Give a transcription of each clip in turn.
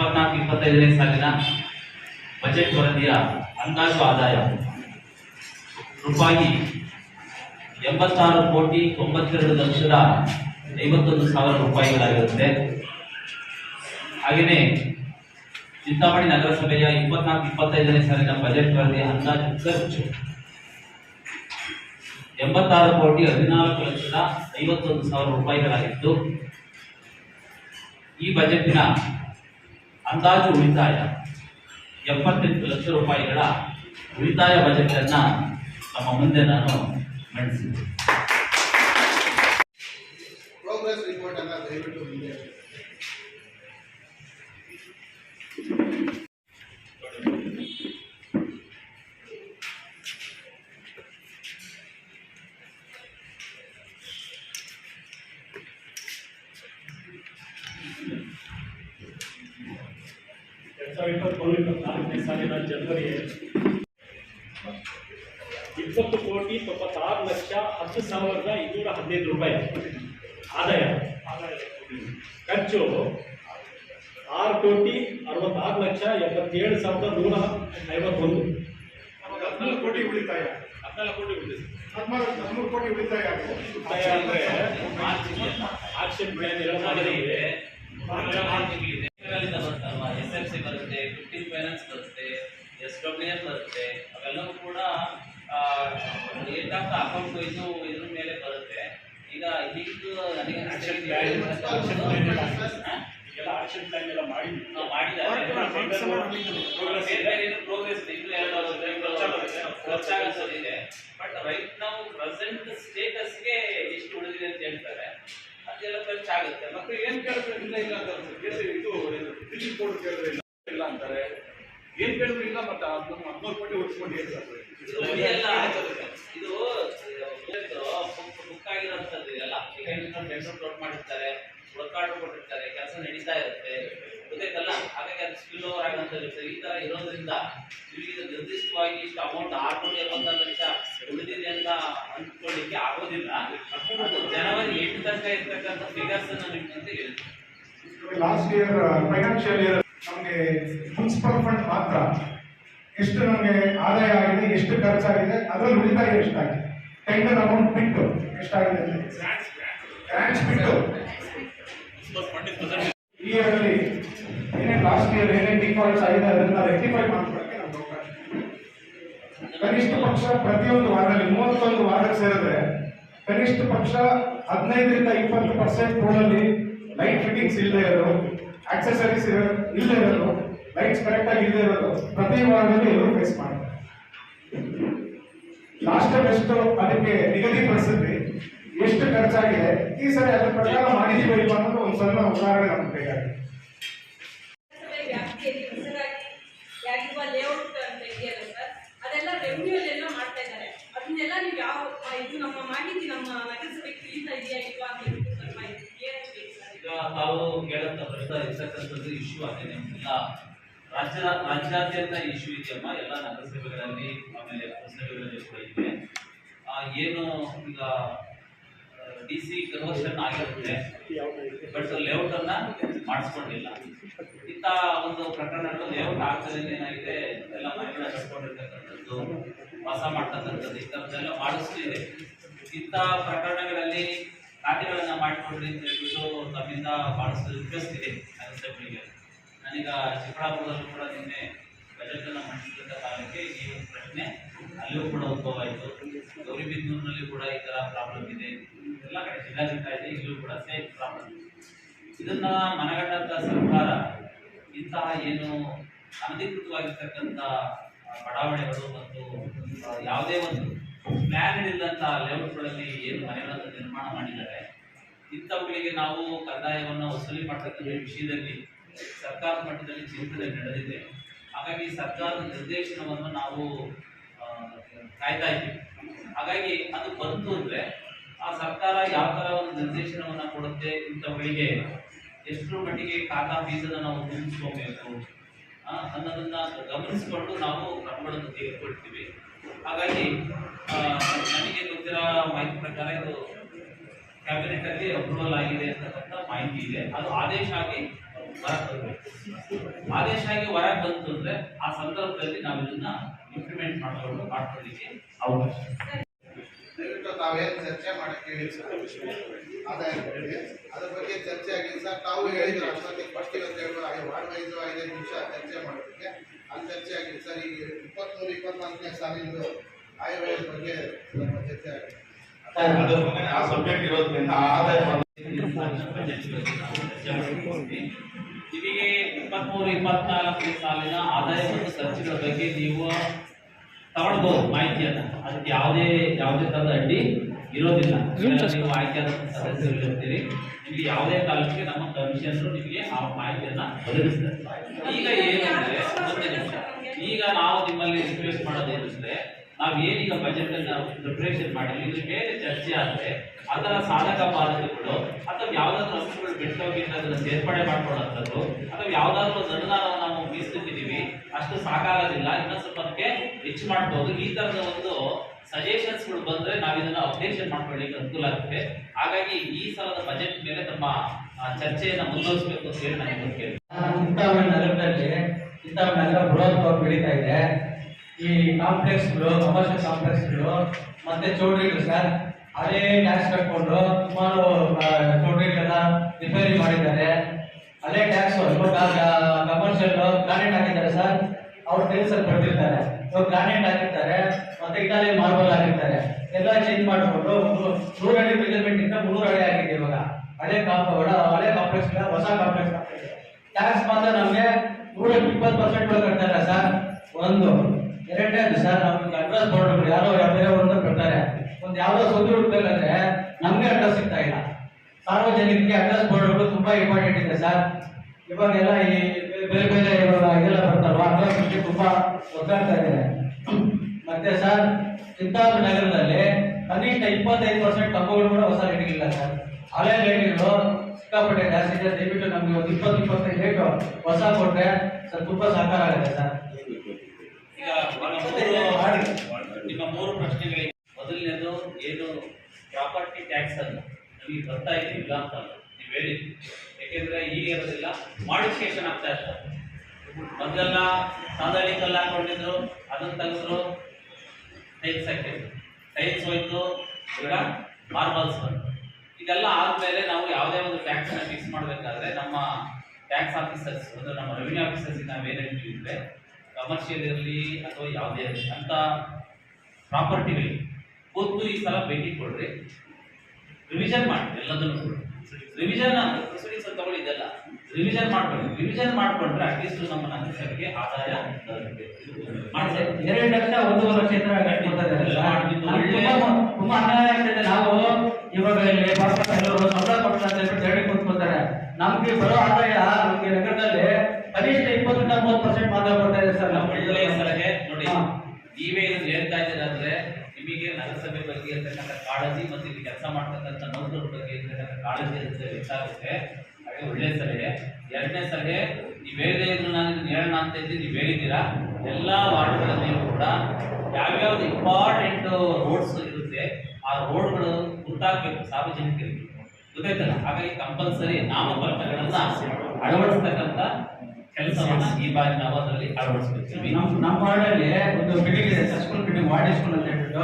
ಇಪ್ಪತ್ನಾಲ್ಕು, ಇಪ್ಪತ್ತೈದನೇ ಸಾಲಿನ ಬಜೆಟ್ ವರದಿಯ ಅಂದಾಜು ಆದಾಯ. ರೂಪಾಯಿ ಎಂಬತ್ತಾರು ಕೋಟಿ ತೊಂಬತ್ತೆರಡು ಲಕ್ಷದ ಐವತ್ತೊಂದು ಸಾವಿರ ರೂಪಾಯಿಗಳಾಗಿರುತ್ತೆ ಹಾಗೆಯೇ ಚಿಂತಾಮಣಿ ನಗರಸಭೆಯ ಇಪ್ಪತ್ನಾಲ್ಕು, ಇಪ್ಪತ್ತೈದನೇ ಸಾಲಿನ ಬಜೆಟ್ ವರದಿಯ ಅಂದಾಜು ಖರ್ಚು ಎಂಬತ್ತಾರು ಕೋಟಿ ಹದಿನಾಲ್ಕು ಲಕ್ಷದ ಐವತ್ತೊಂದು ಸಾವಿರ ರೂಪಾಯಿಗಳಾಗಿತ್ತು. ಈ ಬಜೆಟಿನ ಅಂದಾಜು ಉಳಿತಾಯ ಎಪ್ಪತ್ತೆಂಟು ಲಕ್ಷ ರೂಪಾಯಿಗಳ ಉಳಿತಾಯ ಬಜೆಟನ್ನು ನಮ್ಮ ಮುಂದೆ ನಾನು ಮಂಡಿಸಿದ್ದೆ. ಸಾವಿರದ ಇಪ್ಪತ್ಮೂರು ನಾಲ್ಕನೇ ಸಾಲಿನ ಜನವರಿ ಇಪ್ಪತ್ತು ಕೋಟಿ ತೊಂಬತ್ತಾರು ಲಕ್ಷ ಹತ್ತು ಸಾವಿರದ ಇನ್ನೂರ ಹದಿನೈದು ರೂಪಾಯಿ ಆದಾಯ ಖರ್ಚು ಆರು ಕೋಟಿ ಅರವತ್ತಾರು ಲಕ್ಷ ಎಪ್ಪತ್ತೇಳು ಸಾವಿರದ ನೂರ ಐವತ್ತೊಂದು ಹದಿನಾಲ್ಕು ಕೋಟಿ ಉಳಿತಾಯ ಹದಿನಾಲ್ಕು ಕೋಟಿ ಉಳಿತಾಯ ಹದಿಮೂರು ಕೋಟಿ ಉಳಿತಾಯ ಉಳಿತಾಯ ಅಂದ್ರೆ ಆಕ್ಷನ್ ಪ್ಲಾನ್ ಎಲ್ಲ ಮಾಡಿದ್ದೀವಿ ಎಸ್ ಎಫ್ ಸಿ ಬರುತ್ತೆ ಫಿಫ್ಟೀನ್ ಫೈನಾನ್ಸ್ ಬರುತ್ತೆ ಎಸ್ ಡಬ್ಲ್ಯೂ ಎಫ್ ಬರುತ್ತೆ ಅವೆಲ್ಲವೂ ಕೂಡ ಏಟಾಕ ಅಕೌಂಟ್ ವೈಸು ಇದ್ರ ಮೇಲೆ ಬರುತ್ತೆ ಈಗ ಹೀಗೆ ನನಗೆ ಆಕ್ಷನ್ ಪ್ಲಾನ್ ಆಕ್ಷನ್ ಪ್ಲಾನ್ ಎಲ್ಲ ಆಕ್ಷನ್ ಪ್ಲಾನ್ ಎಲ್ಲ ಏನು ಪ್ರೋಗ್ರೆಸ್ ಇದೆ ಬಟ್ ರೈಟ್ ನಾವು ಪ್ರೆಸೆಂಟ್ ಸ್ಟೇಟಸ್ಗೆ ಎಷ್ಟು ಉಳಿದಿದೆ ಅಂತ ಹೇಳ್ತಾರೆ ಅದೆಲ್ಲ ಖರ್ಚಾಗುತ್ತೆ ಮತ್ತೆ ಏನ್ ಕೇಳಿದ್ರೆ ಇಲ್ಲ ಇಲ್ಲ ಅಂತ ಇದು ಕೋಡ್ ಕೇಳಿದ್ರೆ ಇಲ್ಲ ಇಲ್ಲ ಅಂತಾರೆ ಏನ್ ಕೇಳಿದ್ರೆ ಇಲ್ಲ ಮತ್ತೆ ಹದಿನೊಂದು ಹದಿನೂರು ಕೋಟಿ ಉಳಿಸ್ಕೊಂಡು ಹೇಳ್ತಾರೆ ಇದು ಉಳಿಯಲ್ಲ ಇದು ಬುಕ್ ಆಗಿರೋಂಥದ್ದು ಇದೆಲ್ಲ ಈಗ ಟೆಂಡರ್ ಕ್ಲೋಸ್ ಮಾಡಿರ್ತಾರೆ ವರ್ಕ್ ಆರ್ಡರ್ ಕೊಟ್ಟಿರ್ತಾರೆ ಕೆಲಸ ನಡೀತಾ ಇರುತ್ತೆ ಗೊತ್ತಾಯ್ತಲ್ಲ ಹಾಗಾಗಿ ಅದು ಸ್ಪಿಲ್ ಓವರ್ ಆಗೋಂಥ ಇರುತ್ತೆ ಈ ತರ ಇರೋದ್ರಿಂದ ನಿಮಗೆ ನಿರ್ದಿಷ್ಟವಾಗಿ ಇಷ್ಟು ಅಮೌಂಟ್ ಆರು ಕೋಟಿ ಎಪ್ಪತ್ತಾರು ಲಕ್ಷ ಉಳಿದಿದೆ ಅಂತ ಅಂದ್ಕೊಳ್ಳಿಕ್ಕೆ ಆಗೋದಿಲ್ಲ. ಜನವರಿ ಎಂಟು ತನಕ ಇರ್ತಕ್ಕಂಥ ಫಿಗರ್ಸ್ ನಿಮ್ಗೆ ಲಾಸ್ಟ್ ಇಯರ್ ಫೈನಾನ್ಷಿಯಲ್ ಇಯರ್ ನಮಗೆ ಮುನ್ಸಿಪಲ್ ಫಂಡ್ ಮಾತ್ರ. ಎಷ್ಟು ನಮಗೆ ಆದಾಯ ಆಗಿದೆ ಎಷ್ಟು ಖರ್ಚಾಗಿದೆ ಅದರಲ್ಲಿ ಉಳಿತಾಯ ಎಷ್ಟಾಗಿದೆ? ಟೆಂಡರ್ ಅಮೌಂಟ್ ಬಿಟ್ಟು ಎಷ್ಟಾಗಿದೆ ಗ್ರಾಂಟ್ಸ್ ಬಿಟ್ಟು. ಈ ಇಯರ್ ಅಲ್ಲಿ ಏನೇನು ಲಾಸ್ಟ್ ಇಯರ್ ಏನೇನು ಡಿಫಾಲ್ಟ್ಸ್ ಆಗಿದೆ ಅದನ್ನ ರೆಕ್ಟಿಫೈ ಇದೆ. ಕನಿಷ್ಠ ಪಕ್ಷ ಪ್ರತಿಯೊಂದು ವಾರದಲ್ಲಿ ಮೂವತ್ತೊಂದು ವಾರಕ್ಕೆ ಸೇರಿದ್ರೆ ಕನಿಷ್ಠ ಪಕ್ಷ ಹದಿನೈದರಿಂದ ಇಪ್ಪತ್ತು ಪರ್ಸೆಂಟ್ ರೋಡಲ್ಲಿ ಲೈಟ್ ಫಿಟ್ಟಿಂಗ್ಸ್ ಇಲ್ಲದೆ ಇರೋದು ಆಕ್ಸೆಸರೀಸ್ ಇರೋ, ಇಲ್ಲದೆ ಇರೋದು ಲೈಟ್ಸ್ ಕರೆಕ್ಟ್ ಆಗಿ ಇಲ್ಲದೆ ಇರೋದು ಪ್ರತಿ ವಾರದಲ್ಲಿ ಎಲ್ಲರೂ ಫೇಸ್ ಮಾಡ್ತಾರೆ. ಲಾಸ್ಟ್ ಟೈಮ್ ಎಷ್ಟು ಅದಕ್ಕೆ ನಿಗದಿಪಡಿಸಿದ್ವಿ ಎಷ್ಟು ಖರ್ಚಾಗಿದೆ, ಈ ಸರಿ ಅದ್ರ ಪ್ರಕಾರ ಮಾಡಿದೀವಿ ಅನ್ನೋದು ಒಂದು ಸಣ್ಣ ಉದಾಹರಣೆ ನಮ್ಗೆ ಬೇಕಾಗಿದೆ ನಗರಸಭೆ ವ್ಯಾಪ್ತಿಯಲ್ಲಿ ಹೊಸದಾಗಿ ಯಾಗಿರುವ ಲೇಔಟ್ ಅಂತ ಇದೆಯಲ್ಲ ಸರ್ ಅದೆಲ್ಲ ರೆವಿನ್ಯೂ ಎಲ್ಲ ಮಾಡ್ತಾ ಇದ್ದಾರೆ ಅದನ್ನೆಲ್ಲ ನೀವು ಯಾವ ಆ, ಇದು ನಮ್ಮ ಮಾಹಿತಿ ನಮ್ಮ ನಗರಸಭೆಗೆ ತಿಳಿತಾ ಇದೆಯಾ ಇಲ್ವಾ ಅಂತ ಹೇಳ್ಬಿಟ್ಟು ಸ್ವಲ್ಪ ಮಾಹಿತಿ ಏನು ಬೇಕು ಸರ್ ಈಗ ತಾವು ಕೇಳಂತ ಪ್ರಶ್ನೆ ಇರ್ತಕ್ಕಂಥದ್ದು ಇಶ್ಯೂ ಆಗಿದೆ ಎಲ್ಲ ರಾಜ್ಯ ರಾಜ್ಯಾದ್ಯಂತ ಇಶ್ಯೂ ಇದೆಯಮ್ಮ ಎಲ್ಲ ನಗರಸಭೆಗಳಲ್ಲಿ, ಆಮೇಲೆ ಪುರಸಭೆಗಳಲ್ಲಿ ಕೂಡ ಇದೆ. ಏನು ಈಗ ಡಿ ಸಿ ಕನ್ವರ್ಷನ್ ಆಗಿರುತ್ತೆ. ಬಟ್ ಲೇಔಟ್ ಅನ್ನ ಮಾಡಿಸ್ಕೊಂಡಿಲ್ಲ. ಇಂಥ ಒಂದು ಪ್ರಕರಣಗಳು ಲೇಔಟ್ ಆಗ್ತದೆ ಏನಾಗಿದೆ? ಎಲ್ಲ ಮನೆಗಳ ಕಟ್ಕೊಂಡಿರ್ತಕ್ಕಂಥದ್ದು, ವಾಸ ಮಾಡ್ತಕ್ಕಂಥದ್ದು ಇಂಥದ್ದೆಲ್ಲ ಮಾಡಿಸ್ತಿದೆ. ಇಂಥ ಪ್ರಕರಣಗಳಲ್ಲಿ ಖಾತೆಗಳನ್ನ ಮಾಡಿಕೊಡ್ರಿ ಅಂತ ಹೇಳ್ಬಿಟ್ಟು ತಮ್ಮಿಂದ ಭಾಳಷ್ಟು ರಿಕ್ವೆಸ್ಟ್ ಇದೆ ನಗರಸಭೆಗಳಿಗೆ ನಾನೀಗ ಚಿಕ್ಕಬಳ್ಳಾಪುರದಲ್ಲೂ ಕೂಡ ನಿನ್ನೆ ಬಜೆಟ್ ಅನ್ನ ಮಂಡಿಸಿದ ಕಾರಣಕ್ಕೆ ಈ ಒಂದು ಪ್ರಶ್ನೆ ಅಲ್ಲಿಯೂ ಕೂಡ ಉದ್ಭವ ಆಯಿತು ಗೌರಿಬಿದನೂರಿನಲ್ಲಿ ಕೂಡ ಈ ತರ ಪ್ರಾಬ್ಲಮ್ ಇದೆ. ಎಲ್ಲ ಕಡೆ ಜಿಲ್ಲಾಧಿಕಾರಿ ಇದೆ ಇಲ್ಲೂ ಕೂಡ ಸೇಮ್ ಪ್ರಾಬ್ಲಮ್ ಇದನ್ನ ಮನಗಂಡಂತ ಸರ್ಕಾರ ಇಂತಹ ಏನು ಅನಧಿಕೃತವಾಗಿರ್ತಕ್ಕಂಥ ಬಡಾವಣೆಗಳು ಮತ್ತು ಯಾವುದೇ ಒಂದು ಪ್ಲಾನ್ ಇಲ್ಲದಂತಹ ಲೇಔಟ್ಗಳಲ್ಲಿ ಏನು ಮನೆಗಳನ್ನು ನಿರ್ಮಾಣ ಮಾಡಿದ್ದಾರೆ, ಇಂಥವುಗಳಿಗೆ ನಾವು ಕಂದಾಯವನ್ನು ವಸೂಲಿ ಮಾಡ್ತಕ್ಕಂಥ ವಿಷಯದಲ್ಲಿ ಸರ್ಕಾರ ಮಟ್ಟದಲ್ಲಿ ಚಿಂತನೆ ನಡೆದಿದೆ. ಹಾಗಾಗಿ ಸರ್ಕಾರದ ನಿರ್ದೇಶನವನ್ನು ನಾವು ಕಾಯ್ತಾ ಇದ್ದೀವಿ. ಹಾಗಾಗಿ ಅದು ಬಂತು ಅಂದರೆ ಆ ಸರ್ಕಾರ ಯಾವ ಥರ ಒಂದು ನಿರ್ದೇಶನವನ್ನು ಕೊಡುತ್ತೆ ಇಂಥವುಗಳಿಗೆ ಎಷ್ಟರ ಮಟ್ಟಿಗೆ ಖಾತಾ ಬೀಜದ ನಾವು ತುಂಬಿಸ್ಕೋಬೇಕು ಅನ್ನೋದನ್ನು ಗಮನಿಸಿಕೊಂಡು ನಾವು ಕ್ರಮಗಳನ್ನು ತೆಗೆದುಕೊಳ್ತೀವಿ. ಹಾಗಾಗಿ ನನಗೆ ಗೊತ್ತಿರೋ ಮಾಹಿತಿ ಪ್ರಕಾರ ಇದು ಕ್ಯಾಬಿನೆಟ್ ಅಲ್ಲಿ ಅಪ್ರೂವಲ್ ಆಗಿದೆ ಅಂತಕ್ಕಂಥ ಮಾಹಿತಿ ಇದೆ. ಅದು ಆದೇಶ ಆಗಿ ಆದೇಶ ಆಗಿ ಹೊರಗೆ ಬಂತು ಅಂದ್ರೆ ಆ ಸಂದರ್ಭದಲ್ಲಿ ನಾವು ಇದನ್ನ ಇಂಪ್ಲಿಮೆಂಟ್ ಮಾಡಿಕೊಂಡು ಮಾಡ್ಕೊಳ್ಳಿಕ್ಕೆ ಅವಕಾಶ ತಾವೇನು ಚರ್ಚೆ ಮಾಡಿ ಹೇಳಿ ಸರ್ ಆದಾಯ ಬಗ್ಗೆ ಅದ್ರ ಬಗ್ಗೆ ಚರ್ಚೆ ಆಗಿದೆ ಸರ್. ತಾವು ಹೇಳಿದ್ರು ಅಷ್ಟೊತ್ತಿಗೆ ಫಸ್ಟ್ ಅಂತ ಹೇಳ್ಬೋದು. ಹಾಗೆ ವಾರ್ಡ್ ವೈಸ್ ಐದೈದು ನಿಮಿಷ ಚರ್ಚೆ ಮಾಡೋದಕ್ಕೆ. ಅಲ್ಲಿ ಚರ್ಚೆ ಆಗಿದೆ ಸರ್. ಈಗ ಇಪ್ಪತ್ತ್ಮೂರು ಇಪ್ಪತ್ನಾಲ್ಕನೇ ಸಾಲಿಂದು ಆಯವ್ಯಯದ ಬಗ್ಗೆ ಸ್ವಲ್ಪ ಚರ್ಚೆ ಆಗಿದೆ ಆ ಸಬ್ಜೆಕ್ಟ್ ಇರೋದ್ರಿಂದ ಆದಾಯ ನಿಮಗೆ ಇಪ್ಪತ್ಮೂರು ಇಪ್ಪತ್ನಾಲ್ಕನೇ ಸಾಲಿನ ಆದಾಯ ಮತ್ತು ಖರ್ಚುಗಳ ಬಗ್ಗೆ ನೀವು ತಗೊಳ್ಬಹುದು ಮಾಹಿತಿಯನ್ನ. ಅದಕ್ಕೆ ಯಾವುದೇ ಯಾವುದೇ ತರದ ಅಡ್ಡಿ ಇರೋದಿಲ್ಲ. ನೀವು ಆಯ್ಕೆಯಾದ ಸದಸ್ಯರು ಇರ್ತೀರಿ. ನಿಮಗೆ ಯಾವುದೇ ಕಾಲಕ್ಕೆ ನಮ್ಮ ಕಮಿಷನರು ನಿಮಗೆ ಆ ಮಾಹಿತಿಯನ್ನ ಒದಗಿಸ್ತಾರೆ. ಈಗ ಏನಂದ್ರೆ. ಈಗ ನಾವು ನಿಮ್ಮಲ್ಲಿ ರಿಕ್ವೆಸ್ಟ್ ಮಾಡೋದೇನಂದ್ರೆ ನಾವು ಏನೀಗ ಬಜೆಟ್ ಅನ್ನ ಪ್ರಿಪರೇಷನ್ ಮಾಡಿ ಇದ್ರ ಮೇಲೆ ಚರ್ಚೆ ಆದ್ರೆ ಅದರ ಸಾಧಕ ಬಾಧಕಗಳು ಅಥವಾ ಯಾವ್ದಾದ್ರು ಅಂಶಗಳು ಬಿಟ್ಟೋಗಿದ್ರೆ ಅದನ್ನ ಸೇರ್ಪಡೆ ಮಾಡ್ಕೊಳ್ಳೋಂಥದ್ದು ಅಥವಾ ಯಾವ್ದಾದ್ರು ಒಂದು ನಾವು ಮೀಸಲಿಟ್ಟಿದೀವಿ ಅಷ್ಟು ಸಾಕಾಗೋದಿಲ್ಲ ಇನ್ನೊಂದು ಸ್ವಲ್ಪಕ್ಕೆ ಹೆಚ್ಚು ಮಾಡ್ಬೋದು. ಈ ತರದ ಒಂದು ಸಜೆಷನ್ಸ್ಗಳು ಬಂದ್ರೆ ನಾವು ಇದನ್ನ ಅಪ್ಡೇಷನ್ ಮಾಡ್ಕೊಳ್ಳಿಕ್ಕೆ ಅನುಕೂಲ ಆಗುತ್ತೆ. ಹಾಗಾಗಿ ಈ ಸಲದ ಬಜೆಟ್ ಮೇಲೆ ತಮ್ಮ ಚರ್ಚೆಯನ್ನ ಮುಂದುವರಿಸಬೇಕು ಅಂತ ಹೇಳಿ ನಾನು ಕೇಳ್ತೀನಿ. ನಗರದಲ್ಲಿ ಇಂಥ ನಗರ ಬೃಹತ್ ಬೆಳೀತಾ ಇದೆ. ಈ ಕಾಂಪ್ಲೆಕ್ಸ್ಗಳು ಕಮರ್ಷಿಯಲ್ ಕಾಂಪ್ಲೆಕ್ಸ್ಗಳು ಮತ್ತೆ ಚೌಟ್ರಿಗಳು ಸರ್ ಅದೇ ಟ್ಯಾಕ್ಸ್ ಕಟ್ಕೊಂಡು ಸುಮಾರು ಚೌಟ್ರಿಗಳನ್ನ ರಿಪೇರಿ ಮಾಡಿದ್ದಾರೆ. ಅದೇ ಟ್ಯಾಕ್ಸ್ ಕಮರ್ಷಿಯಲ್ ಗ್ರಾನೇಟ್ ಹಾಕಿದ್ದಾರೆ ಸರ್ ಅವ್ರು ಟೈಲ್ಸ್ ಅಲ್ಲಿ ಬರ್ತಿರ್ತಾರೆ ಇವಾಗ ಗ್ರಾನೈಟ್ ಹಾಕಿರ್ತಾರೆ ಮತ್ತೆ ಇಟಾಲಿಯನ್ ಮಾರ್ಬಲ್ ಹಾಕಿರ್ತಾರೆ ಎಲ್ಲ ಚೇಂಜ್ ಮಾಡಿಕೊಂಡು ನೂರು ಅಡಿ ಮೆಜರ್ಮೆಂಟ್ ಇಂದ ಮುನ್ನೂರು ಅಡಿ ಆಗಿದೆ ಇವಾಗ. ಹಳೆ ಕಾಂಪ್ ಹಳೆ ಕಾಂಪ್ಲೆಕ್ಸ್ ಹೊಸ ಕಾಂಪ್ಲೆಕ್ಸ್ ಟ್ಯಾಕ್ಸ್ ಮಾತ್ರ ನಮಗೆ ನೂರ ಇಪ್ಪತ್ತು ಪರ್ಸೆಂಟ್ ಕಟ್ತಾರೆ ಸರ್ ಒಂದು. ಎರಡನೇದು ಸರ್, ನಮ್ಗೆ ಅಡ್ರೆಸ್ ಬೋರ್ಡ್ಗಳು ಯಾರೋ ಬೇರೆ ಒಂದು ಕಟ್ತಾರೆ ಒಂದು ಯಾವುದೋ ಸುದ್ದಿ ಹುಡ್ಬೇಕಂದ್ರೆ ನಮ್ಗೆ ಅಡ್ರೆಸ್ ಸಿಗ್ತಾ ಇಲ್ಲ. ಸಾರ್ವಜನಿಕರಿಗೆ ಅಡ್ರೆಸ್ ಬೋರ್ಡ್ಗಳು ತುಂಬಾ ಇಂಪಾರ್ಟೆಂಟ್ ಇದೆ ಸರ್. ಇವಾಗೆಲ್ಲ ಈ ಬೇರೆ ಬೇರೆ ಇದೆಲ್ಲ ಬರ್ತಾರೋ ಅಡ್ರೆಸ್ ಬಗ್ಗೆ ತುಂಬಾ ಒದ್ದಾಡ್ತಾ ಇದೆ ಮತ್ತೆ ಸರ್, ಚಿಂತಾಮಣಿ ನಗರದಲ್ಲಿ ಕನಿಷ್ಠ ಇಪ್ಪತ್ತೈದು ಪರ್ಸೆಂಟ್ ಕಂಬಗಳು ಕೂಡ ಹೊಸ ರೇಟಿಗಿಲ್ಲ ಸರ್. ಹಳೆ ಲೈಟ್ಗಳು ಸಿಕ್ಕಾಪಟ್ಟೆ ಜಾಸ್ತಿ ಇದೆ. ದಯವಿಟ್ಟು ನಮ್ಗೆ ಒಂದು ಇಪ್ಪತ್ತು ಇಪ್ಪತ್ತೈದು ಲೈಟ್ ಹೊಸ ಕೊಟ್ಟರೆ ಸರ್, ತುಂಬಾ ಸಹಕಾರ ಆಗುತ್ತೆ ಸರ್. ನಿಮ್ಮ ಮೂರು ಪ್ರಶ್ನೆಗಳಿಗೆ ಮೊದಲನೇದು ಏನು ಪ್ರಾಪರ್ಟಿ ಟ್ಯಾಕ್ಸ್ ಅನ್ನು ನಮಗೆ ಬರ್ತಾ ಇದೆ ಇಲ್ಲ ಅಂತ ನೀವು ಹೇಳಿ. ಯಾಕೆಂದ್ರೆ ಈಗ ಇರೋದಿಲ್ಲ. ಮಾಡಿಫಿಕೇಶನ್ ಆಗ್ತಾ ಇರ್ತಾರೆ ಮೊದಲೆಲ್ಲ ಸಾಧಾರಣ ಕಲ್ಲು ಹಾಕೊಂಡಿದ್ರು. ಅದನ್ನು ತೆಗೆದ್ರು. ಟೈಲ್ಸ್ ಹಾಕಿದ್ರು. ಟೈಲ್ಸ್ ಹೋಯ್ತು. ಈಗ ಮಾರ್ಬಲ್ಸ್ ಬಂತು. ಇದೆಲ್ಲ ಆದಮೇಲೆ ನಾವು ಯಾವುದೇ ಒಂದು ಟ್ಯಾಕ್ಸನ್ನು ಫಿಕ್ಸ್ ಮಾಡಬೇಕಾದ್ರೆ ನಮ್ಮ ಟ್ಯಾಕ್ಸ್ ಆಫೀಸರ್ಸ್ ಅಂದರೆ ನಮ್ಮ ರೆವಿನ್ಯೂ ಆಫೀಸರ್ಸಿಗೆ ನಾವು ಏನೇನು ಕಮರ್ಷಿಯಲ್ ಇರಲಿ ಅಥವಾ ಯಾವುದೇ ಇರಲಿ ಅಂತ ಪ್ರಾಪರ್ಟಿಗಳಿಗೆ ಗೊತ್ತು ಈ ಸಲ ಭೇಟಿ ಕೊಡ್ರಿ ರಿವಿಷನ್ ಮಾಡಿ ಎಲ್ಲದನ್ನು ರಿವಿಷನ್ ಪ್ರೊಸೀಡಿಂಗ್ಸ್ ತಗೊಳ್ಳಿ ಇದೆಲ್ಲ. ರಿವಿಷನ್ ಮಾಡ್ಕೊಂಡು ರಿವಿಷನ್ ಮಾಡ್ಕೊಂಡ್ರೆ ಅಟ್ಲೀಸ್ಟ್ ನಮ್ಮ ನಗರಸಭೆಗೆ ಆದಾಯ. ಎರಡು ಲಕ್ಷ ಒಂದೂವರೆ ಲಕ್ಷ ಈ ತರ ಕೊಡ್ತಾ ಇದ್ದಾರೆ. ತುಂಬಾ ಅನ್ಯಾಯ ಆಗ್ತಿದೆ ನಾವು ಇವಾಗ ಇಲ್ಲಿ ಸಂಬಳ ಕೊಡ್ತಾರೆ ಅಂತ ಹೇಳಿ ಕೂತ್ಕೊಳ್ತಾರೆ. ನಮ್ಗೆ ಬರೋ ಆದಾಯ ನಮ್ಗೆ ನಗರದಲ್ಲಿ ಕನಿಷ್ಠ ಇಪ್ಪತ್ತರಿಂದ ಮೂವತ್ತು ಪರ್ಸೆಂಟ್ ಮಾತ್ರ ಬರ್ತಾ ಇದೆ ಸರ್ ನಮ್ಮ ಒಳ್ಳೆಯ ಸಲಹೆ ನೋಡಿ. ನೀವೇ ಇದನ್ನು ಹೇಳ್ತಾ ಇದ್ದೀರಾ ಅಂದ್ರೆ ನಿಮಗೆ ನಗರಸಭೆ ಬಗ್ಗೆ ಇರ್ತಕ್ಕಂಥ ಕಾಳಜಿ ಮತ್ತು ಇಲ್ಲಿ ಕೆಲಸ ಮಾಡ್ತಕ್ಕಂಥ ನೌಕರರ ಬಗ್ಗೆ ಇರ್ತಕ್ಕಂಥ ಕಾಳಜಿ ಹೆಚ್ಚಾಗುತ್ತೆ ಹಾಗೆ ಒಳ್ಳೆಯ ಸಲಹೆ. ಎರಡನೇ ಸಲಹೆ ನೀವು ಹೇಳದೇ ಇದ್ರು ನಾನು ಇದನ್ನ ಹೇಳೋಣ ಅಂತ ಇದ್ದೀನಿ ನೀವು ಹೇಳಿದ್ದೀರಾ? ಎಲ್ಲ ವಾರ್ಡ್ಗಳಲ್ಲಿಯೂ ಕೂಡ ಯಾವ್ಯಾವ್ದು ಇಂಪಾರ್ಟೆಂಟ್ ರೋಡ್ಸ್ ಇರುತ್ತೆ ಆ ರೋಡ್ಗಳು ಗೊತ್ತಾಗಬೇಕು ಸಾರ್ವಜನಿಕರಿಗೆ ಗೊತ್ತಾಯ್ತಲ್ಲ ಹಾಗಾಗಿ ಕಂಪಲ್ಸರಿ ನಾಮಫಲಕಗಳನ್ನ ಅಳವಡಿಸ್ತಕ್ಕಂಥ ಕೆಲಸವನ್ನ ಈ ಬಾರಿ ನಾವು ಅದರಲ್ಲಿ ಅಳವಡಿಸ್ಕೊಳ್ತೀವಿ. ನಮ್ಮ ನಮ್ಮ ವಾರ್ಡಲ್ಲಿ ಒಂದು ಬಿಲ್ಡಿಂಗ್ ಇದೆ ಸ್ಕೂಲ್ ಬಿಲ್ಡಿಂಗ್ ವಾರ್ಡ್ ಸ್ಕೂಲ್ ಅಂತ ಹೇಳ್ಬಿಟ್ಟು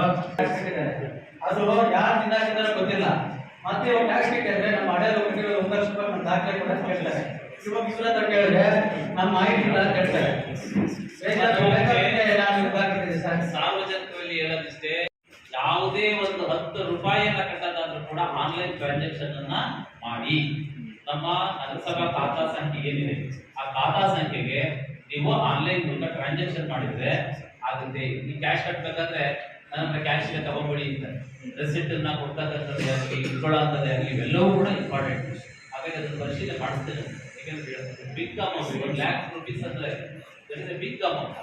ಅದು ಯಾರು ತಿಂದಾಕಿದಾರೋ ಗೊತ್ತಿಲ್ಲ. ಮತ್ತೆ ಇವಾಗ ಟ್ಯಾಕ್ಸ್ ಕಟ್ಟಿದ್ರೆ ನಮ್ಮ ಹಳೆಯರು ಕಟ್ಟಿರೋ ಒಂದು ಲಕ್ಷ ರೂಪಾಯಿ ನಮ್ಮ ದಾಖಲೆ ಕೂಡ ಕೇಳ್ತಾರೆ ಇವಾಗ ಇವ್ರ ಹತ್ರ ಕೇಳಿದ್ರೆ ನಮ್ಮ ಮಾಹಿತಿ ಕೇಳ್ತಾರೆ. ಸಾರ್ವಜನಿಕರಲ್ಲಿ ಹೇಳೋದಿಷ್ಟೇ ಯಾವುದೇ ಒಂದು ಹತ್ತು ರೂಪಾಯಿಯನ್ನ ಕಟ್ಟೋದಾದ್ರೂ ಕೂಡ ಆನ್ಲೈನ್ ಟ್ರಾನ್ಸಾಕ್ಷನ್ ಅನ್ನ ಮಾಡಿ. ನಮ್ಮ ನಗರಸಭಾ ಖಾತಾ ಸಂಖ್ಯೆ ಏನಿದೆ? ಆ ಖಾತಾ ಸಂಖ್ಯೆಗೆ ನೀವು ಆನ್ಲೈನ್ ಮೂಲಕ ಟ್ರಾನ್ಸಾಕ್ಷನ್ ಮಾಡಿದ್ರೆ ಆಗುತ್ತೆ. ನೀವು ಕ್ಯಾಶ್ ಕಟ್ಟಬೇಕಾದ್ರೆ ನನ್ನ ಕ್ಯಾಶ್ ಇದೆ ತಗೊಂಡ್ಬಿಡಿ ಅಂತ. ರೆಸಿಪ್ಟ್ ಅನ್ನ ಕೊಡ್ತಕ್ಕಂಥದ್ದೇ ಆಗಲಿ, ಇಟ್ಕೊಳ್ಳೋಂಥದ್ದೇ ಆಗಲಿ, ಇವೆಲ್ಲವೂ ಕೂಡ ಇಂಪಾರ್ಟೆಂಟ್ ಹಾಗಾಗಿ ಅದನ್ನು ಪರಿಶೀಲನೆ ಮಾಡಿಸ್ತೇನೆ. Big amount one lakh rupees ಅಂದ್ರೆ ಬಿಗ್ ಅಮೌಂಟ್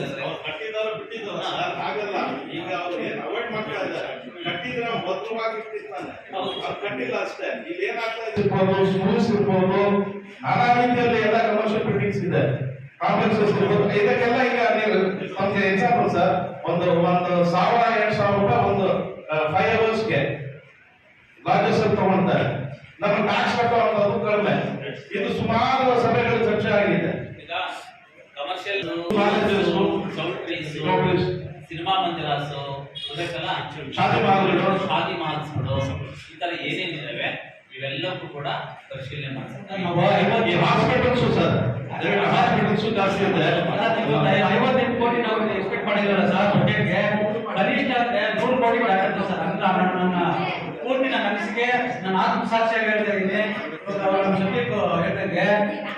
ಸರ್. ಅವ್ರು ಕಟ್ಟಿದವರು ಬಿಟ್ಟಿದಾರ ಆಗಲ್ಲ ಈಗ ಅವ್ರು ಏನ್ ಅವಾಯ್ಡ್ ಮಾಡ್ತಾ ಇದ್ದಾರೆ. ಕಟ್ಟಿದ್ರೆ ಅವ್ನು ಭದ್ರವಾಗಿ ಇಟ್ಟಿರ್ತಾನೆ ಹೌದು. ಅವ್ರು ಕಟ್ಟಿಲ್ಲ ಅಷ್ಟೇ. ಇಲ್ಲಿ ಏನಾಗ್ತಾ ಇದೆ? ಇರ್ಬೋದು ಸ್ಕೂಲ್ಸ್ ಇರ್ಬೋದು ನಾನಾ ರೀತಿಯಲ್ಲಿ ಎಲ್ಲ ಕಮರ್ಷಿಯಲ್ ಬಿಲ್ಡಿಂಗ್ಸ್ ಇದೆ. ಕಾಂಪ್ಲೆಕ್ಸಸ್ ಇರ್ಬೋದು. ಇದಕ್ಕೆಲ್ಲ ಈಗ ನೀವು ಒಂದು ಎಕ್ಸಾಂಪಲ್ ಸರ್. ಒಂದು ಒಂದು ಸಾವಿರ ಎರಡು ಸಾವಿರ ರೂಪಾಯಿ ಒಂದು ಫೈವ್ ಅವರ್ಸ್ಗೆ ಲಾಜಸ್ ತಗೊಳ್ತಾರೆ ನಮ್ಮ ಟ್ಯಾಕ್ಸ್ ಕಟ್ಟುವಂಥದ್ದು ಕಡಿಮೆ. ಇದು ಸುಮಾರು ಸಭೆಗಳು ಚರ್ಚೆ ಆಗಿದೆ ಈಗ commercial Colleges, choultries Chowdhuries. Cinema ಮಂದಿರಾಸು ಶಾದಿ ಮಹಲ್ಗಳು. ಶಾದಿ ಮಾಲ್ಸ್ಗಳು ಈ ತರ ಏನೇನಿದಾವೆ? ಇವೆಲ್ಲಕ್ಕೂ ಕೂಡ ಪರಿಶೀಲನೆ ಮಾಡ್ತಾರೆ ಹಾಸ್ಪಿಟಲ್ಸ್ ಸರ್. ಹಾಸ್ಪಿಟಲ್ಸ್ ಜಾಸ್ತಿ ಇದೆ. ಐವತ್ತೆಂಟು ಕೋಟಿ ನಾವು ಎಕ್ಸ್ಪೆಕ್ಟ್ ಮಾಡಿದ್ವಲ್ಲ ಸರ್ ಬಜೆಟ್ಗೆ ಕನಿಷ್ಠ ಅಂದ್ರೆ ನೂರು ಕೋಟಿ ಆಗುತ್ತೆ ಸರ್ ಅಂದ್ರೆ ನನ್ನ ಪೂರ್ತಿ ನನ್ನ ಅನಿಸಿಕೆ ನನ್ನ ಆತ್ಮಸಾಕ್ಷಿಯಾಗಿ ಹೇಳ್ತಾ ಇದ್ದೀನಿ. ಸಚಿಕ್ ಹೇಳ್ದಂಗೆ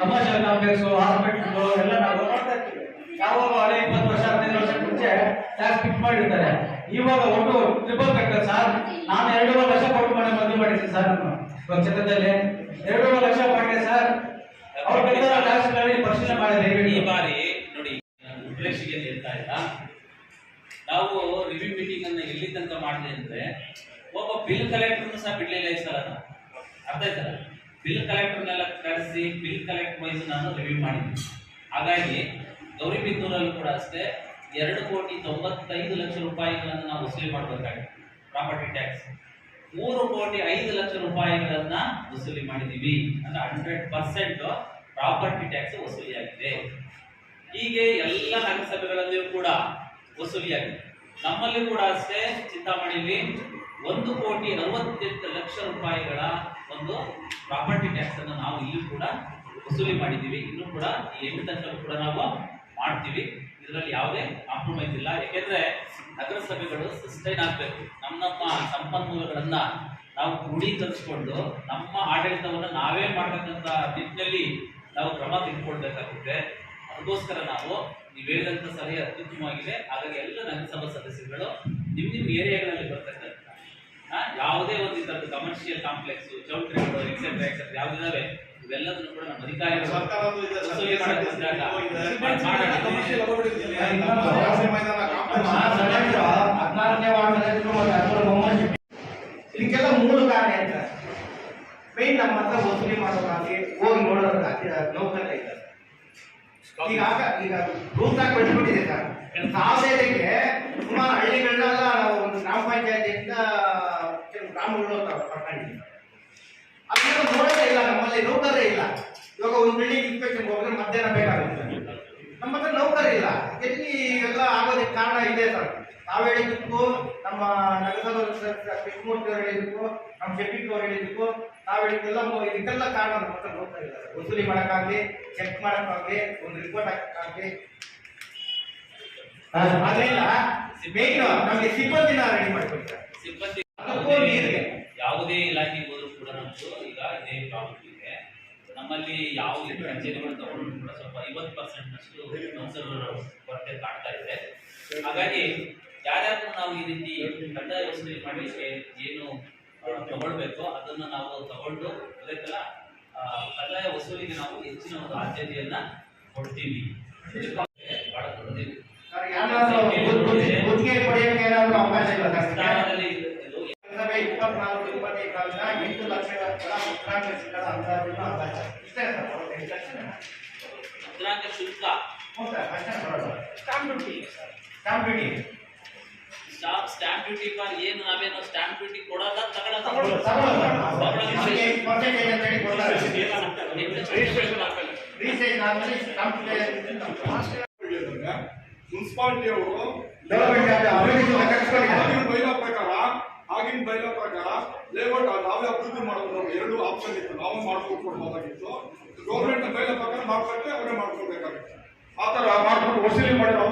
ಕಮರ್ಷಿಯಲ್ ಕಾಂಪ್ಲೆಕ್ಸ್ ಹಾಸ್ಪಿಟಲ್ ಎಲ್ಲ ನಾವು ನೋಡ್ತಾ ಇರ್ತೀವಿ. ಯಾವಾಗ ಹಳೆ ಇಪ್ಪತ್ತು ವರ್ಷ ಹದಿನೈದು ವರ್ಷ ಮುಂಚೆ ಟ್ಯಾಕ್ಸ್ ಫಿಕ್ಸ್ ಮಾಡಿರ್ತಾರೆ. ಇವಾಗ ಒಟ್ಟು ಟ್ರಿಪಲ್ ಕಟ್ಟ ಸರ್ ನಾನು ಎರಡೂವರೆ ಲಕ್ಷ ಕೊಟ್ಟು ಮನೆ ಮದುವೆ ಮಾಡಿದ್ದೆ ಸರ್ ನಾನು ಇವಾಗ ಛತ್ರದಲ್ಲಿ ಎರಡೂವರೆ ಲಕ್ಷ ಮಾಡಿದೆ ಸರ್ ಅವ್ರ ಟ್ಯಾಕ್ಸ್ ಪರಿಶೀಲನೆ ಮಾಡಿದ್ರೆ ಈ ಬಾರಿ ನೋಡಿ ಉಪಲೇಶಿಗೆ ಹೇಳ್ತಾ ಇಲ್ಲ ನಾವು ರಿವ್ಯೂ ಮೀಟಿಂಗ್ ಅನ್ನ ಎಲ್ಲಿ ತನಕ ಮಾಡಿದೆ ಅಂದ್ರೆ ಒಬ್ಬ ಬಿಲ್ ಕಲೆಕ್ಟರ್ ಸಹ ಬಿಡ್ಲಿಲ್ಲ ಈ ಸಲ ನಾವು. ಅರ್ಥ ಆಯ್ತಲ್ಲ ಬಿಲ್ ಕಲೆಕ್ಟರ್ನೆಲ್ಲ ಕರೆಸಿ ಬಿಲ್ ಕಲೆಕ್ಟ್ ವೈಸ್ ನಾನು ರಿವ್ಯೂ ಮಾಡಿದ್ದೀನಿ ಹಾಗಾಗಿ ಗೌರಿಬಿದ್ದೂರಲ್ಲೂ ಕೂಡ ಅಷ್ಟೇ ಎರಡು ಕೋಟಿ ತೊಂಬತ್ತೈದು ಲಕ್ಷ ರೂಪಾಯಿಗಳನ್ನು ನಾವು ವಸೂಲಿ ಮಾಡಬೇಕಾಗಿದೆ. ಪ್ರಾಪರ್ಟಿ ಟ್ಯಾಕ್ಸ್ ಮೂರು ಕೋಟಿ ಐದು ಲಕ್ಷ ರೂಪಾಯಿಗಳನ್ನ ವಸೂಲಿ ಮಾಡಿದ್ದೀವಿ ಅಂದ್ರೆ ಹಂಡ್ರೆಡ್ ಪರ್ಸೆಂಟ್ ಪ್ರಾಪರ್ಟಿ ಟ್ಯಾಕ್ಸ್ ವಸೂಲಿಯಾಗಿದೆ. ಹೀಗೆ ಎಲ್ಲ ನಗರಸಭೆಗಳಲ್ಲಿಯೂ ಕೂಡ ವಸೂಲಿಯಾಗಿದೆ. ನಮ್ಮಲ್ಲಿ ಕೂಡ ಅಷ್ಟೇ ಚಿಂತಾಮಣಿಯಲ್ಲಿ ಒಂದು ಕೋಟಿ ಅರವತ್ತೆಂಟು ಲಕ್ಷ ರೂಪಾಯಿಗಳ ಒಂದು ಪ್ರಾಪರ್ಟಿ ಟ್ಯಾಕ್ಸ್ ಅನ್ನು ನಾವು ಇಲ್ಲೂ ಕೂಡ ವಸೂಲಿ ಮಾಡಿದ್ದೀವಿ ಇನ್ನೂ ಕೂಡ ಈ ಎಂಟು ಕೂಡ ನಾವು ಮಾಡ್ತೀವಿ. ಇದರಲ್ಲಿ ಯಾವುದೇ ಕಾಂಪ್ರಮೈಸ್ ಇಲ್ಲ. ಯಾಕೆಂದ್ರೆ ನಗರಸಭೆಗಳು ಸಸ್ಟೈನ್ ಆಗಬೇಕು. ನಮ್ಮ ನಮ್ಮ ಸಂಪನ್ಮೂಲಗಳನ್ನು ನಾವು ಕ್ರೋಢೀಕರಿಸಿಕೊಂಡು ನಮ್ಮ ಆಡಳಿತವನ್ನು ನಾವೇ ಮಾಡಬೇಕಂತ ನಿಟ್ಟಿನಲ್ಲಿ ನಾವು ಕ್ರಮ ತೆಗೆದುಕೊಳ್ಬೇಕಾಗುತ್ತೆ. ಅದಕ್ಕೋಸ್ಕರ ನಾವು ನೀವು ಹೇಳಿದಂಥ ಸಲಹೆ ಅತ್ಯುತ್ತಮವಾಗಿದೆ. ಹಾಗಾಗಿ ಎಲ್ಲ ನಗರಸಭಾ ಸದಸ್ಯರುಗಳು ನಿಮ್ಮ ನಿಮ್ಮ ಏರಿಯಾಗಳಲ್ಲಿ ಬರ್ತಕ್ಕಂಥ ಯಾವುದೇ ಒಂದು ಕಮರ್ಷಿಯಲ್ ಕಾಂಪ್ಲೆಕ್ಸ್ ಚೌಟ್ರಿಗಳು ಎಕ್ಸೆಟ್ರಾ ಎಕ್ಸೆಟ್ರಾ ಯಾವ್ದಿದಾವೆ ಇವೆಲ್ಲದನ್ನು ಕೂಡ ನಮ್ಮ ಅಧಿಕಾರಿಗಳು ಸರ್. ಇದಕ್ಕೆಲ್ಲ ಮೂಲ ಕಾರಣ ಅಂತ ಮೇನ್ ನಮ್ಮ ಹತ್ರ ವಸೂಲಿ ಮಾಡೋದಾಗಿ ಹೋಗಿ ನೋಡೋದಾಗಿ ನೌಕರ ಇದ್ದಾರೆ. ಈಗ ಆಗ- ಈಗ ರೂಲ್ಸ್ ಆಗಿ ಬಿಟ್ಬಿಟ್ಟಿದೆ ಸರ್. ಸಾವಯವಕ್ಕೆ ಸುಮಾರು ಹಳ್ಳಿಗಳನ್ನೆಲ್ಲ ನಾವು ಒಂದು ಗ್ರಾಮ ಪಂಚಾಯತಿಯಿಂದ ಕೆಲವು ಗ್ರಾಮಗಳು ಪಡ್ಕೊಂಡಿದ್ದೀವಿ ಅದನ್ನೆಲ್ಲ ನೋಡೋದೇ ಇಲ್ಲ ನಮ್ಮಲ್ಲಿ ನೌಕರೇ ಇಲ್ಲ. ಇವಾಗ ಒಂದು ಬಿಲ್ಡಿಂಗ್ ಇನ್ಸ್ಪೆಕ್ಷನ್ ಹೋಗಿದ್ರೆ ಮಧ್ಯಾಹ್ನ ಬೇಕಾಗುತ್ತೆ. ನಮ್ಮ ಹತ್ರ ನೌಕರ ಇಲ್ಲ. ಎಲ್ಲಿ ಇವೆಲ್ಲ ಆಗೋದಕ್ಕೆ ಕಾರಣ ಇದೆ ಸರ್. ತಾವು ಹೇಳಿದ್ದಕ್ಕೂ ನಮ್ಮ ನಗರಸಭಾ ಸದಸ್ಯ ಕೃಷ್ಣಮೂರ್ತಿ ಅವರು ಹೇಳಿದ್ದಕ್ಕೂ ನಮ್ಮ ಶೆಟ್ಟಿಕ್ ಅವರು ಹೇಳಿದ್ದಕ್ಕೂ ತಾವು ಹೇಳಿದ್ದೆಲ್ಲ ಇದಕ್ಕೆಲ್ಲ ಕಾರಣ ನಮ್ಮ ಹತ್ರ ನೌಕರ ಇಲ್ಲ ಸರ್. ವಸೂಲಿ ಮಾಡೋಕ್ಕಾಗಲಿ ಚೆಕ್ ಮಾಡೋಕ್ಕಾಗಲಿ ಒಂದು ರಿಪೋರ್ಟ್ ಹಾಕೋಕ್ಕಾಗಲಿ. ಅದರಿಂದ ಮೇನ್ ನಮಗೆ ಸಿಬ್ಬಂದಿನ ರೆಡಿ ಮಾಡ್ಕೊಳ್ತಾರೆ ಸರ್ ಸಿಬ್ಬಂದಿ. ಯಾವುದೇ ಇಲಾಖೆಗೆ ನಮ್ದು ಈಗ ಇದೇ ಪ್ರಾಬ್ಲಮ್ ಇದೆ ನಮ್ಮಲ್ಲಿ ಯಾವ ಕಚೇರಿಗಳು ತಗೊಂಡು ಕೂಡ ಸ್ವಲ್ಪ ಐವತ್ತು ಪರ್ಸೆಂಟ್ ನಷ್ಟು ಕೌನ್ಸಿಲರ್ ಕೊರತೆ ಕಾಡ್ತಾ ಇದೆ ಹಾಗಾಗಿ ಯಾರ್ಯಾರು ನಾವು ಈ ರೀತಿ ಕಂದಾಯ ವಸೂಲಿ ಮಾಡಲಿಕ್ಕೆ ಏನು ತಗೊಳ್ಬೇಕು ಅದನ್ನು ನಾವು ತಗೊಂಡು ಅದಕ್ಕೆಲ್ಲ ಥರ ಕಂದಾಯ ವಸೂಲಿಗೆ ನಾವು ಹೆಚ್ಚಿನ ಒಂದು ಆದ್ಯತೆಯನ್ನ ಕೊಡ್ತೀವಿ ಬಹಳ ದೊಡ್ಡದಿದೆ. ಇಪ್ಪತ್ನಾಲ್ಕು ಇಪ್ಪತ್ತೈದು ಸಾವಿರ ಎಂಟು ಲಕ್ಷಗಳ ಉತ್ತರಾಖಂಡ ಅಂದಾಜಿನ ಅವಕಾಶ ಇಷ್ಟೇ ಸರ್ ಬರೋದು, ಎಂಟು ಲಕ್ಷನೇ. ಮುದ್ರಾಂಕ ಶುಲ್ಕ ಹ್ಞೂ ಸರ್ ಅಷ್ಟೇ ಬರೋದು stamp duty sir stamp duty stamp stamp duty for ಏನು ನಾವೇನು ಸ್ಟಾಂಪ್ ಡ್ಯೂಟಿ ಕೊಡಲ್ಲ ತಗೊಳ್ಳಲ್ಲ ತಗೊಳ್ಳೋದು, ತಗೊಳ್ಳೋದು ಸರ್. ನಮಗೆ ಪರ್ಸೆಂಟೇಜ್ ಅಂತ ಹೇಳಿ ಕೊಡ್ತಾರೆ ರಿಜಿಸ್ಟ್ರೇಷನ್ ಹಾಕಲ್ಲ ರಿಜಿಸ್ಟ್ರೇಷನ್ ಆದ್ಮೇಲೆ ಸ್ಟಾಂಪ್ ಮುನ್ಸಿಪಾಲಿಟಿ ಅವರು ಡೆವಲಪ್ಮೆಂಟ್ ಆದ ಅಭಿವೃದ್ಧಿ ಕಟ್ಟಿಸ್ಕೊಂಡಿದ್ದಾರೆ ಆಗಿನ ಬೈಲಾ ಪ್ರಕಾರ ಆಗಿನ ಬೈಲ ಪ್ರಕಾರ ಲೇಔಟ್ ನಾವೇ ಅಭಿವೃದ್ಧಿ ಮಾಡೋದು ನಾವು ಎರಡು ಆಪ್ಷನ್ ಇತ್ತು. ನಾವು ಮಾಡ್ಕೊಂಡು ಕೊಡ್ಬೋದಾಗಿತ್ತು ಗೌರ್ಮೆಂಟ್ ಬೈಲ ಪ್ರಕಾರ ಮಾಡ್ಕೊಟ್ಟೆ ಅವರೇ ಮಾಡ್ಕೊಳ್ಬೇಕಾಗಿತ್ತು. ಆ ಥರ ಮಾಡ್ಕೊಂಡು ವಸೂಲಿ ಮಾಡಿರೋ